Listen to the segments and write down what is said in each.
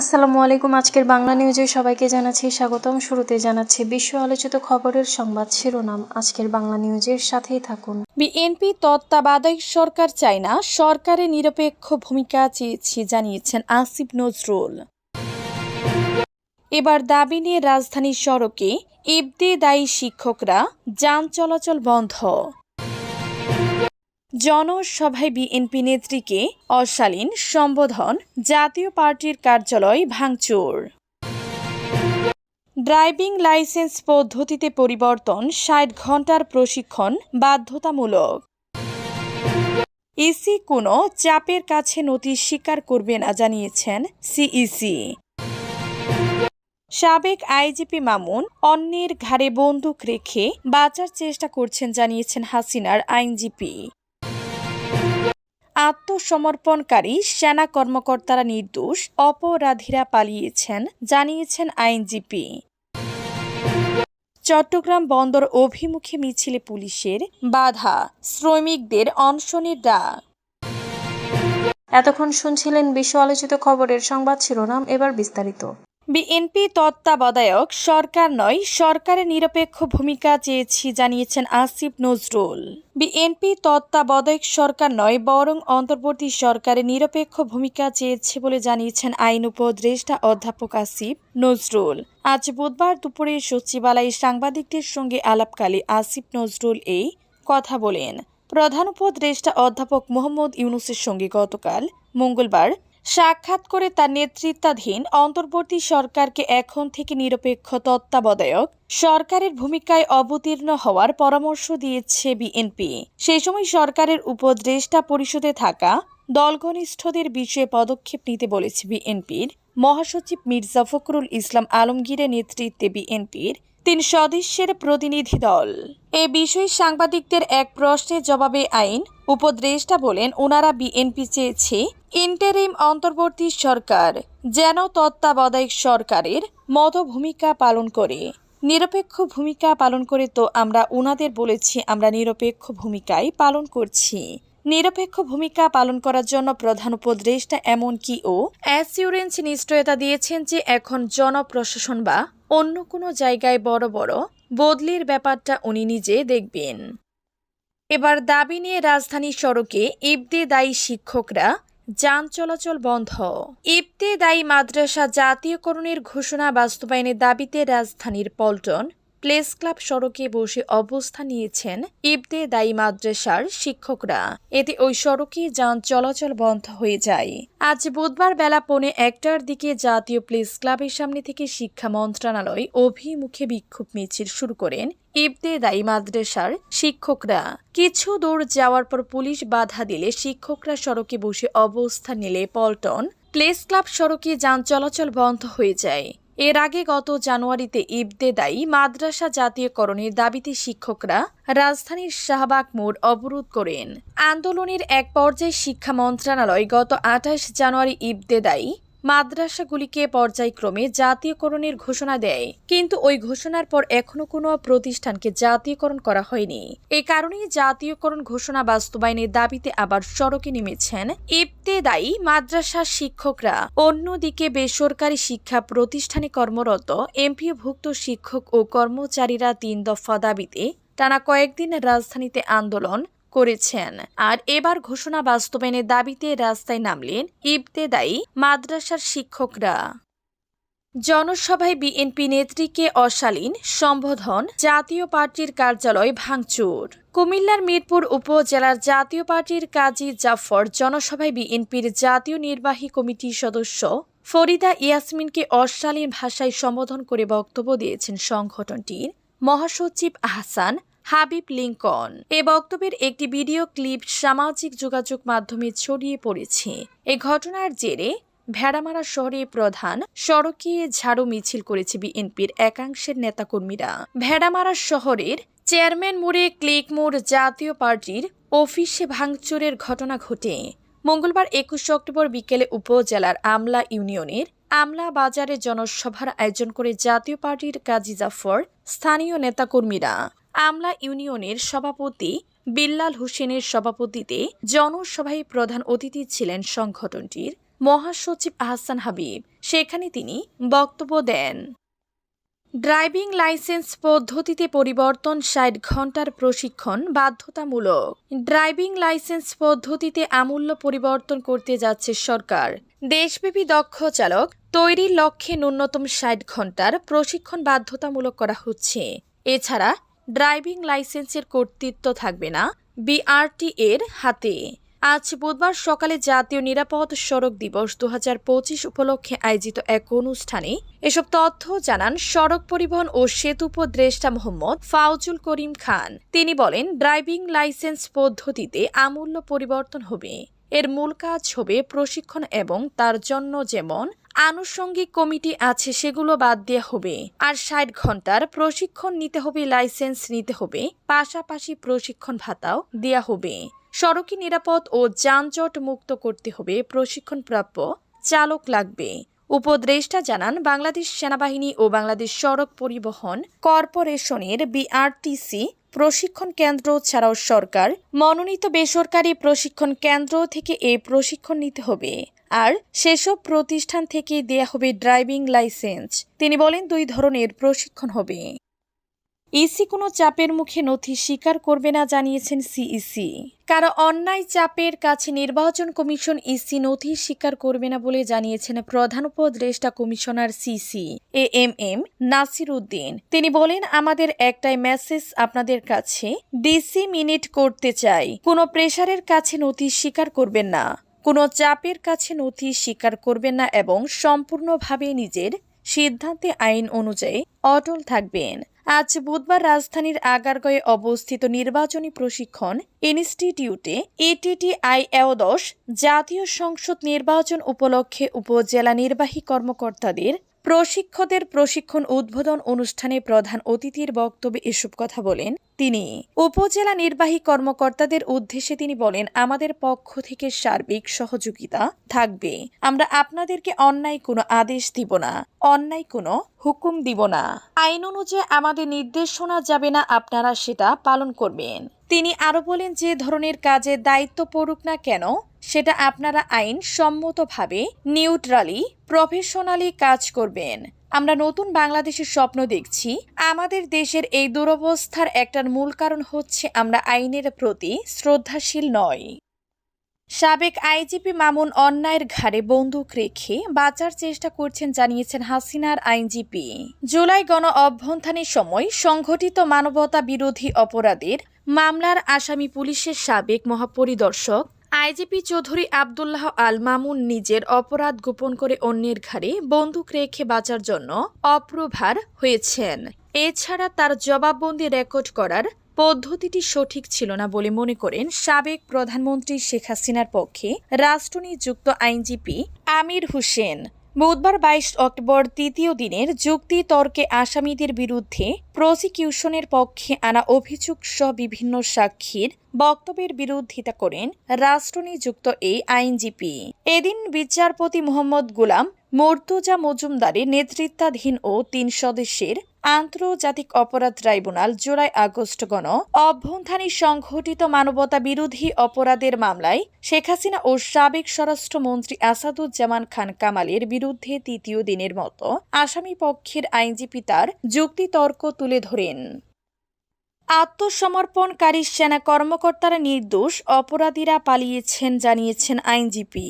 আসসালামু আলাইকুম, আজকের বাংলা নিউজে সবাইকে জানাচ্ছি স্বাগতম। শুরুতে জানাচ্ছি বিশ্ব আলোচিত খবরের সংবাদ শিরোনাম। আজকের বাংলা নিউজের সাথেই থাকুন। বিএনপি তত্ত্বাবধায়ক সরকার চায় না সরকারের নিরপেক্ষ ভূমিকা চেয়েছি জানিয়েছেন আসিফ নজরুল। এবার দাবি নিয়ে রাজধানীর সড়কে ইবদে দায়ী শিক্ষকরা যান চলাচল বন্ধ। জনসভায় বিএনপি নেত্রীকে অশালীন সম্বোধন, জাতীয় পার্টির কার্যালয় ভাঙচুর। ড্রাইভিং লাইসেন্স পদ্ধতিতে পরিবর্তন, ষাট ঘণ্টার প্রশিক্ষণ বাধ্যতামূলক। ইসি কোনো চাপের কাছে নথি স্বীকার করবে না, জানিয়েছেন সিইসি। সাবেক আইজিপি মামুন, অন্যের ঘাড়ে বন্দুক রেখে বাঁচার চেষ্টা করছেন, জানিয়েছেন হাসিনার আইনজীবী। আত্মসমর্পণকারী সেনা কর্মকর্তারা নির্দোষ, অপরাধীরা পালিয়েছেন, জানিয়েছেন আইনজীবী। চট্টগ্রাম বন্দর অভিমুখী মিছিলে পুলিশের বাধা, শ্রমিকদের অনশনের ডাক এতক্ষণ শুনছিলেন বিশ্ব আলোচিত খবরের সংবাদ শিরোনাম, এবার বিস্তারিত। বিএনপি তত্ত্বাবধায়ক সরকার নয়, সরকারের নিরপেক্ষ ভূমিকা চেয়েছি, জানিয়েছেন আসিফ নজরুল। বিএনপি তত্ত্বাবধায়ক সরকার নয়, বরং অন্তর্বর্তী সরকারের নিরপেক্ষ ভূমিকা চেয়েছে বলে জানিয়েছেন আইন উপদেষ্টা অধ্যাপক আসিফ নজরুল। আজ বুধবার দুপুরে সচিবালয়ে সাংবাদিকদের সঙ্গে আলাপকালে আসিফ নজরুল এই কথা বলেন। প্রধান উপদেষ্টা অধ্যাপক মোহাম্মদ ইউনুসের সঙ্গে গতকাল মঙ্গলবার সাক্ষাৎ করে তার নেতৃত্বাধীন অন্তর্বর্তী সরকারকে এখন থেকে নিরপেক্ষ তত্ত্বাবধায়ক। সরকারের ভূমিকায় অবতীর্ণ হওয়ার পরামর্শ দিয়েছে বিএনপি। সেই সময় সরকারের উপদেষ্টা পরিষদে থাকা দলঘনিষ্ঠদের বিষয়ে পদক্ষেপ নিতে বলেছে বিএনপির মহাসচিব মির্জা ফখরুল ইসলাম আলমগীরের নেতৃত্বে বিএনপির তিন সদস্যের প্রতিনিধি দল। এ বিষয়ে সাংবাদিকদের এক প্রশ্নের জবাবে আইন উপদেষ্টা বলেন, ওনারা বিএনপি চেয়েছে ইন্টারিম অন্তর্বর্তী সরকার যেন তত্ত্বাবধায়ক সরকারের মতো ভূমিকা পালন করে। নিরপেক্ষ ভূমিকা পালন করে তো আমরা ওনাদের বলেছি, আমরা নিরপেক্ষ ভূমিকাই পালন করছি। নিরপেক্ষ ভূমিকা পালন করার জন্য প্রধান উপদেষ্টা এমনকি ও অ্যাসিউরেন্স নিশ্চয়তা দিয়েছেন যে এখন জনপ্রশাসন বা অন্য কোনো জায়গায় বড় বড় বদলির ব্যাপারটা উনি নিজে দেখবেন। এবার দাবি নিয়ে রাজধানী সড়কে ইবদে দায়ী শিক্ষকরা যান চলাচল বন্ধ। ইবতে দায়ী মাদ্রাসা জাতীয়করণের ঘোষণা বাস্তবায়নের দাবিতে রাজধানীর পল্টন প্লেস ক্লাব সড়কে বসে অবস্থান নিয়েছেন ইবতে দায়ী মাদ্রাসার শিক্ষকরা। এতে ওই সড়কে যান চলাচল বন্ধ হয়ে যায়। আজ বুধবার বেলা পৌনে একটার দিকে জাতীয় প্লেস ক্লাবের সামনে থেকে শিক্ষা মন্ত্রণালয় অভিমুখে বিক্ষোভ মিছিল শুরু করেন ইবতে দায়ী মাদ্রাসার শিক্ষকরা কিছু দূর যাওয়ার পর পুলিশ বাধা দিলে শিক্ষকরা সড়কে বসে অবস্থান নিলে পল্টন প্লেস ক্লাব সড়কে যান চলাচল বন্ধ হয়ে যায়। এর আগে গত জানুয়ারিতে ইবদে দায়ী মাদ্রাসা জাতীয়করণের দাবিতে শিক্ষকরা রাজধানীর শাহবাগ মোড় অবরোধ করেন। আন্দোলনের এক পর্যায়ে শিক্ষা মন্ত্রণালয় গত আঠাশ জানুয়ারি ইবদে দায়ী মাদ্রাসাগুলিকে পর্যায়ক্রমে জাতীয়করণের ঘোষণা দেয়। কিন্তু ওই ঘোষণার পর এখনও কোনো প্রতিষ্ঠানকে জাতীয়করণ করা হয়নি। এ কারণেই জাতীয়করণ ঘোষণা বাস্তবায়নের দাবিতে আবার সড়কে নেমেছেন ইবতেদায়ী মাদ্রাসা শিক্ষকরা। অন্যদিকে বেসরকারি শিক্ষা প্রতিষ্ঠানে কর্মরত এমপিওভুক্ত শিক্ষক ও কর্মচারীরা তিন দফা দাবিতে টানা কয়েকদিন রাজধানীতে আন্দোলন করেছেন। আর এবার ঘোষণা বাস্তবায়নের দাবিতে রাস্তায় নামলেন ইবতেদায়ী মাদ্রাসার শিক্ষকরা। জনসভায় বিএনপি নেত্রীকে অশালীন সম্বোধন, জাতীয় পার্টির কার্যালয় ভাঙচুর। কুমিল্লার মিরপুর উপজেলার জাতীয় পার্টির কাজী জাফর জনসভায় বিএনপির জাতীয় নির্বাহী কমিটির সদস্য ফরিদা ইয়াসমিনকে অশালীন ভাষায় সম্বোধন করে বক্তব্য দিয়েছেন সংগঠনটির মহাসচিব আহসান হাবিব লিঙ্কন। এ বক্তব্যের একটি ভিডিও ক্লিপ সামাজিক যোগাযোগ মাধ্যমে ছড়িয়ে পড়েছে। এ ঘটনার জেরে ভেড়ামারা শহরে প্রধান সড়কে ঝাড়ু মিছিল করেছে বিএনপির একাংশের নেতাকর্মীরা। ভেড়ামারা শহরের চেয়ারম্যান মোড়ে ক্লিক মোড় জাতীয় পার্টির অফিসে ভাঙচুরের ঘটনা ঘটে। মঙ্গলবার একুশ অক্টোবর বিকেলে উপজেলার আমলা ইউনিয়নের আমলা বাজারে জনসভার আয়োজন করে জাতীয় পার্টির কাজী জাফর, স্থানীয় নেতাকর্মীরা আমলা ইউনিয়নের সভাপতি বিল্লাল হোসেনের সভাপতিতে জনসভায় প্রধান অতিথি ছিলেন সংগঠনটির মহাসচিব আহসান হাবিব। সেখানে তিনি বক্তব্য দেন। ড্রাইভিং লাইসেন্স পদ্ধতিতে পরিবর্তন ষাট ঘণ্টার প্রশিক্ষণ বাধ্যতামূলক। ড্রাইভিং লাইসেন্স পদ্ধতিতে আমূল্য পরিবর্তন করতে যাচ্ছে সরকার। দেশব্যাপী দক্ষ চালক তৈরির লক্ষ্যে ন্যূনতম ষাট ঘণ্টার প্রশিক্ষণ বাধ্যতামূলক করা হচ্ছে। এছাড়া ড্রাইভিং লাইসেন্সের কর্তৃত্ব থাকবে না, বিআরটি এর হাতে। আজ বুধবার সকালে জাতীয় নিরাপদ সড়ক দিবস দু হাজার পঁচিশ উপলক্ষে আয়োজিত এক অনুষ্ঠানে এসব তথ্য জানান সড়ক পরিবহন ও সেতু উপদেষ্টা মোহাম্মদ ফাউজুল করিম খান। তিনি বলেন, ড্রাইভিং লাইসেন্স পদ্ধতিতে আমূল্য পরিবর্তন হবে। এর মূল কাজ হবে প্রশিক্ষণ এবং তার জন্য যেমন আনুষঙ্গিক কমিটি আছে, সেগুলো বাদ দেওয়া হবে। আর ষাট ঘণ্টার প্রশিক্ষণ নিতে হবে, লাইসেন্স নিতে হবে, পাশাপাশি প্রশিক্ষণ ভাতাও দেওয়া হবে। সড়কে নিরাপদ ও যানজট মুক্ত করতে হবে, প্রশিক্ষণপ্রাপ্য চালক লাগবে। উপদেষ্টা জানান, বাংলাদেশ সেনাবাহিনী ও বাংলাদেশ সড়ক পরিবহন কর্পোরেশনের বিআরটিসি প্রশিক্ষণ কেন্দ্র ছাড়াও সরকার মনোনীত বেসরকারি প্রশিক্ষণ কেন্দ্র থেকে এই প্রশিক্ষণ নিতে হবে। আর সেসব প্রতিষ্ঠান থেকে দেয়া হবে ড্রাইভিং লাইসেন্স। তিনি বলেন, দুই ধরনের প্রশিক্ষণ হবে। ইসি কোনো চাপের মুখে নথি স্বীকার করবে না জানিয়েছেন সিইসি। কারও অন্যায় চাপের কাছে নির্বাচন কমিশন ইসি নথি স্বীকার করবে না বলে জানিয়েছেন প্রধান উপদেষ্টা commissioner CC A M M Nasir Uddin. তিনি বলেন, আমাদের একটাই মেসেজ আপনাদের কাছে, ডিসি মিনিট করতে চাই। কোনো প্রেশারের কাছে নথি স্বীকার করবেন না। কোনো চাপের কাছে নথি স্বীকার করবেন না এবং সম্পূর্ণভাবে নিজের সিদ্ধান্তে আইন অনুযায়ী অটল থাকবেন। আজ বুধবার রাজধানীর আগারগয়ে অবস্থিত নির্বাচনী প্রশিক্ষণ ইনস্টিটিউটে এটিটিআই দশ জাতীয় সংসদ নির্বাচন উপলক্ষে উপজেলা নির্বাহী কর্মকর্তাদের প্রশিক্ষকদের প্রশিক্ষণ উদ্বোধন অনুষ্ঠানে প্রধান অতিথির বক্তব্যে এসব কথা বলেন তিনি। উপজেলা নির্বাহী কর্মকর্তাদের উদ্দেশ্যে তিনি বলেন, আমাদের পক্ষ থেকে সার্বিক সহযোগিতা থাকবে। আমরা আপনাদেরকে অন্যায় কোনো আদেশ দিব না, অন্যায় কোনো হুকুম দিব না। আইন অনুযায়ী আমাদের নির্দেশনা যাবে না, আপনারা সেটা পালন করবেন। তিনি আরও বলেন, যে ধরনের কাজে দায়িত্ব পড়ুক না কেন সেটা আপনারা আইন সম্মতভাবে নিউট্রালি প্রফেশনালি কাজ করবেন। আমরা নতুন বাংলাদেশের স্বপ্ন দেখছি। আমাদের দেশের এই দুরবস্থার একটার মূল কারণ হচ্ছে আমরা আইনের প্রতি শ্রদ্ধাশীল নয় সাবেক আইজিপি মামুন অন্যায়ের ঘাড়ে বন্দুক রেখে বাঁচার চেষ্টা করছেন জানিয়েছেন হাসিনার আইনজীবী। জুলাই গণ অভ্যন্থানের সময় সংঘটিত মানবতা বিরোধী অপরাধের মামলার আসামি পুলিশের সাবেক মহাপরিদর্শক আইজিপি চৌধুরী আবদুল্লাহ আল মামুন নিজের অপরাধ গোপন করে অন্যের ঘাড়ে বন্দুক রেখে বাঁচার জন্য অপ্রভার হয়েছেন। এছাড়া তার জবাববন্দি রেকর্ড করার পদ্ধতিটি সঠিক ছিল না বলে মনে করেন সাবেক প্রধানমন্ত্রী শেখ হাসিনার পক্ষে রাষ্ট্রনিযুক্ত আইনজীবী আমির হোসেন। বুধবার বাইশ অক্টোবর তৃতীয় দিনের যুক্তি তর্কে আসামিদের বিরুদ্ধে প্রসিকিউশনের পক্ষে আনা অভিযোগ সহ বিভিন্ন সাক্ষীর বক্তব্যের বিরোধিতা করেন রাষ্ট্রনিযুক্ত এই আইনজীবী। এদিন বিচারপতি মোহাম্মদ গুলাম মর্তুজা মজুমদারের নেতৃত্বাধীন ও তিন সদস্যের আন্তর্জাতিক অপরাধ ট্রাইব্যুনাল জুলাই আগস্ট গণ অভ্যন্থানী সংঘটিত মানবতা বিরোধী অপরাধের মামলায় শেখ হাসিনা ও সাবেক স্বরাষ্ট্রমন্ত্রী আসাদুজ্জামান খান কামালের বিরুদ্ধে তৃতীয় দিনের মতো আসামি পক্ষের আইনজীবী তার যুক্তিতর্ক তুলে ধরেন। আত্মসমর্পণকারী সেনা কর্মকর্তারা নির্দোষ অপরাধীরা পালিয়েছেন, জানিয়েছেন আইনজীবী।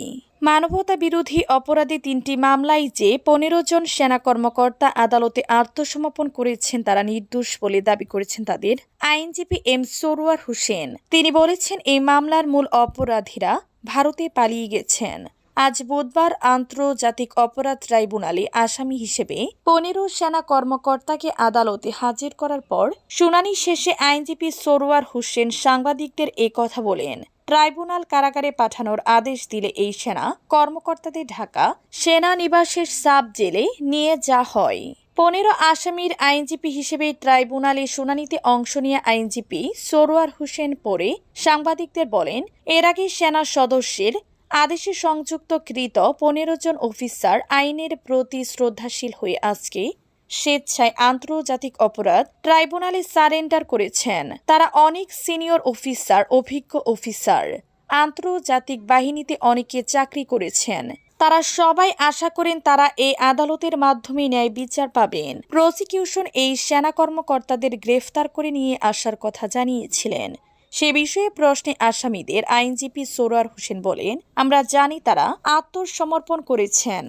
মানবতা বিরোধী অপরাধে তিনটি মামলায় যে পনেরো জন সেনা কর্মকর্তা আদালতে আত্মসমর্পণ করেছেন তারা নির্দোষ বলে দাবি করেছেন তাদের আইনজীবী এম সরোয়ার হোসেন। তিনি বলেছেন, এই মামলার মূল অপরাধীরা ভারতে পালিয়ে গেছেন। আজ বুধবার আন্তর্জাতিক অপরাধ ট্রাইব্যুনালে আসামি হিসেবে পনেরো সেনা কর্মকর্তাকে আদালতে হাজির করার পর শুনানি শেষে আইনজীবী সরোয়ার হোসেন সাংবাদিকদের কথা বলেন। ট্রাইব্যুনাল কারাগারে পাঠানোর আদেশ দিলে এই সেনা কর্মকর্তাদের ঢাকা, সেনানিবাসের সাব জেলে নিয়ে যা হয়। পনেরো আসামির আইনজীবী হিসেবে ট্রাইব্যুনালে শুনানিতে অংশ নিয়ে আইনজীবী সরোয়ার হোসেন পরে সাংবাদিকদের বলেন, এর আগে সেনা সদস্যের আদেশে সংযুক্ত কৃত পনেরো জন অফিসার আইনের প্রতি শ্রদ্ধাশীল হয়ে আজকে স্বেচ্ছায় আন্তর্জাতিক অপরাধ ট্রাইব্যুনালে সারেন্ডার করেছেন। তারা অনেক সিনিয়র অফিসার, অভিজ্ঞ অফিসার। আন্তর্জাতিক বাহিনীতে অনেকে চাকরি করেছেন। তারা সবাই আশা করেন তারা এই আদালতের মাধ্যমে ন্যায় বিচার পাবেন। প্রসিকিউশন এই সেনা কর্মকর্তাদের গ্রেফতার করে নিয়ে আসার কথা জানিয়েছিলেন। সে বিষয়ে প্রশ্নে আসামিদের আইনজীবী সোরার হোসেন বলেন, আমরা জানি তারা আত্মসমর্পণ করেছেন।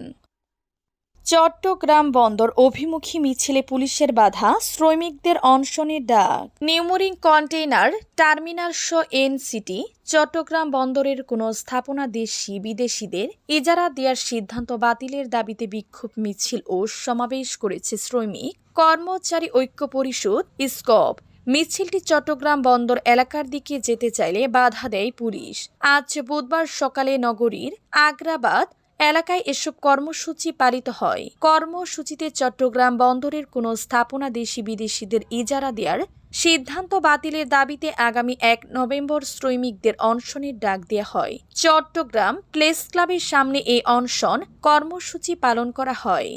চট্টগ্রাম বন্দর অভিমুখী মিছিলে পুলিশের বাধা, শ্রমিকদের অনশনের ডাক। নিউমোরিং কন্টেইনার, টার্মিনাল শো এন সিটি, চট্টগ্রাম বন্দরের কোনো স্থাপনা দেশি বিদেশিদের, ইজারা দেওয়ার সিদ্ধান্ত বাতিলের দাবিতে বিক্ষোভ মিছিল ও সমাবেশ করেছে শ্রমিক, কর্মচারী ঐক্য পরিষদ স্কপ মিছিলটি চট্টগ্রাম বন্দর এলাকার দিকে যেতে চাইলে বাধা দেয় পুলিশ। আজ বুধবার সকালে নগরীর আগ্রাবাদ এলাকায় এসব কর্মসূচি পালিত হয়। কর্মসূচিতে চট্টগ্রাম বন্দরের কোনো স্থাপনা দেশি বিদেশিদের ইজারা দেওয়ার সিদ্ধান্ত বাতিলের দাবিতে আগামী এক নভেম্বর শ্রমিকদের অনশনের ডাক দেওয়া হয়। চট্টগ্রাম প্লেস ক্লাবের সামনে এই অনশন কর্মসূচি পালন করা হয়।